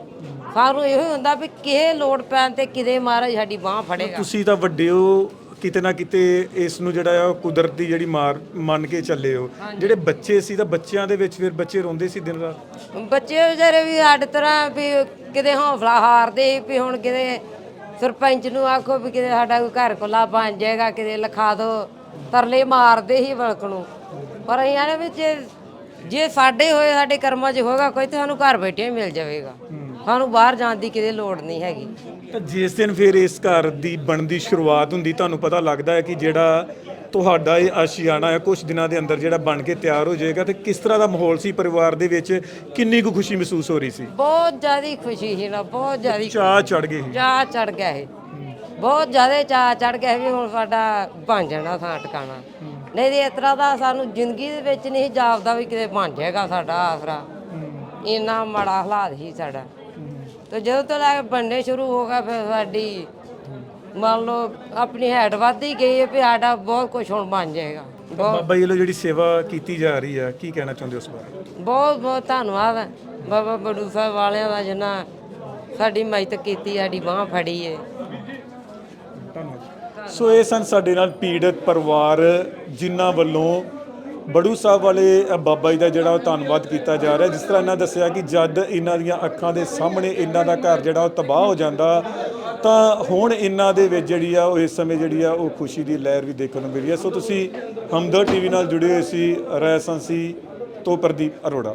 ਸਾਨੂੰ ਇਹੋ ਹੀ ਹੁੰਦਾ ਵੀ ਕਿਸੇ ਲੋੜ ਪੈਣ ਤੇ ਕਿਤੇ ਮਹਾਰਾਜ ਸਾਡੀ ਬਾਹ ਫੜੇਗਾ। ਤੁਸੀਂ ਤਾਂ ਵੱਡੇ ਹੋ ਕਿਤੇ ਨਾ ਕਿਤੇ ਇਸ ਨੂੰ ਜਿਹੜਾ ਆ ਕੁਦਰਤ ਦੀ ਜਿਹੜੀ ਮਾਰ ਮੰਨ ਕੇ ਚੱਲੇ ਹੋ। ਜਿਹੜੇ ਬੱਚੇ ਸੀ ਤਾਂ ਬੱਚਿਆਂ ਦੇ ਵਿੱਚ ਫਿਰ ਬੱਚੇ ਰੋਂਦੇ ਸੀ ਦਿਨ ਰਾਤ? ਬੱਚੇ ਵਿਚਾਰੇ ਵੀ ਸਾਡੇ ਤਰ੍ਹਾਂ ਵੀ ਕਿਤੇ ਹੌਸਲਾ ਹਾਰਦੇ ਵੀ ਹੁਣ ਕਿਤੇ ਸਰਪੰਚ ਨੂੰ ਆਖੋ ਵੀ ਕਿਤੇ ਸਾਡਾ ਕੋਈ ਘਰ ਕੋਲਾ ਬਣ ਜਾਏਗਾ ਕਿਤੇ ਲਿਖਾ ਦੋ। ਤਰਲੇ ਮਾਰਦੇ ਸੀ ਬਲਕ ਨੂੰ। ਪਰ ਅਸੀਂ ਆਨੇ ਵਿੱਚ ਜੇ ਸਾਡੇ ਹੋਏ ਸਾਡੇ ਕਰਮਾਂ 'ਚ ਹੋਗਾ ਕੋਈ ਤੇ ਸਾਨੂੰ ਘਰ ਬੈਠੇ ਮਿਲ ਜਾਵੇਗਾ। ਸਾਨੂੰ ਬਾਹਰ ਜਾਣ ਦੀ ਕਿਤੇ ਲੋੜ ਨਹੀਂ ਹੈਗੀ। ਤਾਂ ਜਿਸ ਦਿਨ ਫਿਰ ਇਸ ਘਰ ਦੀ ਬਣਨ ਦੀ ਸ਼ੁਰੂਆਤ ਹੁੰਦੀ ਤੁਹਾਨੂੰ ਪਤਾ ਲੱਗਦਾ ਹੈ ਕਿ ਜਿਹੜਾ ਤੁਹਾਡਾ ਇਹ ਆਸ਼ੀਆਨਾ ਹੈ ਕੁਝ ਦਿਨਾਂ ਦੇ ਅੰਦਰ ਜਿਹੜਾ ਬਣ ਕੇ ਤਿਆਰ ਹੋ ਜਾਏਗਾ ਤੇ ਕਿਸ ਤਰ੍ਹਾਂ ਦਾ ਮਾਹੌਲ ਸੀ ਪਰਿਵਾਰ ਦੇ ਵਿੱਚ? ਕਿੰਨੀ ਕੁ ਖੁਸ਼ੀ ਮਹਿਸੂਸ ਹੋ ਰਹੀ ਸੀ? ਬਹੁਤ ਜ਼ਿਆਦਾ ਖੁਸ਼ੀ ਸੀ ਨਾ ਬਹੁਤ ਜ਼ਿਆਦਾ ਚਾਹ ਚੜ ਸੀ। ਚਾਹ ਚੜ ਗਿਆ ਇਹ ਬਹੁਤ ਜ਼ਿਆਦਾ ਚਾਹ ਚੜ ਗਿਆ ਵੀ ਹੁਣ ਸਾਡਾ ਬਣ ਜਾਣਾ ਥਾਂ ਟਿਕਾਣਾ। ਨਹੀਂ ਤੇ ਇਸ ਤਰ੍ਹਾਂ ਦਾ ਸਾਨੂੰ ਜ਼ਿੰਦਗੀ ਦੇ ਵਿੱਚ ਨਹੀਂ ਜਾਪਦਾ ਵੀ ਕਿਤੇ ਬਣ ਜਾਏਗਾ ਸਾਡਾ ਆਸਰਾ। ਇੰਨਾ ਮਾੜਾ ਹਾਲਾਤ ਸੀ ਸਾਡਾ। ਤੇ ਜਦੋਂ ਤੋਂ ਲੈ ਕੇ ਬਣਨੇ ਸ਼ੁਰੂ ਹੋ ਗਿਆ ਫਿਰ ਸਾਡੀ ਮੰਨ ਲਓ ਆਪਣੀ ਹੈਡ ਵੱਧਦੀ ਗਈ ਹੈ ਵੀ ਸਾਡਾ ਬਹੁਤ ਕੁਝ ਹੁਣ ਬਣ ਜਾਏਗਾ। ਬਾਬਾ ਜੀ ਵੱਲੋਂ ਜਿਹੜੀ ਸੇਵਾ ਕੀਤੀ ਜਾ ਰਹੀ ਹੈ ਕੀ ਕਹਿਣਾ ਚਾਹੁੰਦੇ ਹੋ ਉਸ ਬਾਰੇ? ਬਹੁਤ ਬਹੁਤ ਧੰਨਵਾਦ। ਹੈ ਬਾਬਾ ਬੜੂ ਸਾਹਿਬ ਵਾਲਿਆਂ ਦਾ ਜਿਨ੍ਹਾਂ ਸਾਡੀ ਮਦਦ ਕੀਤੀ ਸਾਡੀ ਬਾਹ ਫੜੀ ਏ। ਸੋ ਇਹ ਸਨ ਸਾਡੇ ਨਾਲ ਪੀੜਤ ਪਰਿਵਾਰ, ਜਿਨ੍ਹਾਂ ਵੱਲੋਂ ਬੜੂ ਸਾਹਿਬ ਵਾਲੇ ਬਾਬਾ ਜੀ ਦਾ ਜਿਹੜਾ ਉਹ ਧੰਨਵਾਦ ਕੀਤਾ ਜਾ ਰਿਹਾ। ਜਿਸ ਤਰ੍ਹਾਂ ਇਹਨਾਂ ਦੱਸਿਆ ਕਿ ਜਦ ਇਹਨਾਂ ਦੀਆਂ ਅੱਖਾਂ ਦੇ ਸਾਹਮਣੇ ਇਹਨਾਂ ਦਾ ਘਰ ਜਿਹੜਾ ਉਹ ਤਬਾਹ ਹੋ ਜਾਂਦਾ, ਤਾਂ ਹੁਣ ਇਹਨਾਂ ਦੇ ਵਿੱਚ ਜਿਹੜੀ ਆ ਉਹ ਇਸ ਸਮੇਂ ਜਿਹੜੀ ਆ ਉਹ ਖੁਸ਼ੀ ਦੀ ਲਹਿਰ ਵੀ ਦੇਖਣ ਨੂੰ ਮਿਲੀ ਹੈ। ਸੋ ਤੁਸੀਂ ਹਮਦਰ ਟੀਵੀ ਨਾਲ ਜੁੜੇ ਹੋਏ ਸੀ ਰੈਸੰਸੀ ਤੋਂ ਪ੍ਰਦੀਪ ਅਰੋੜਾ।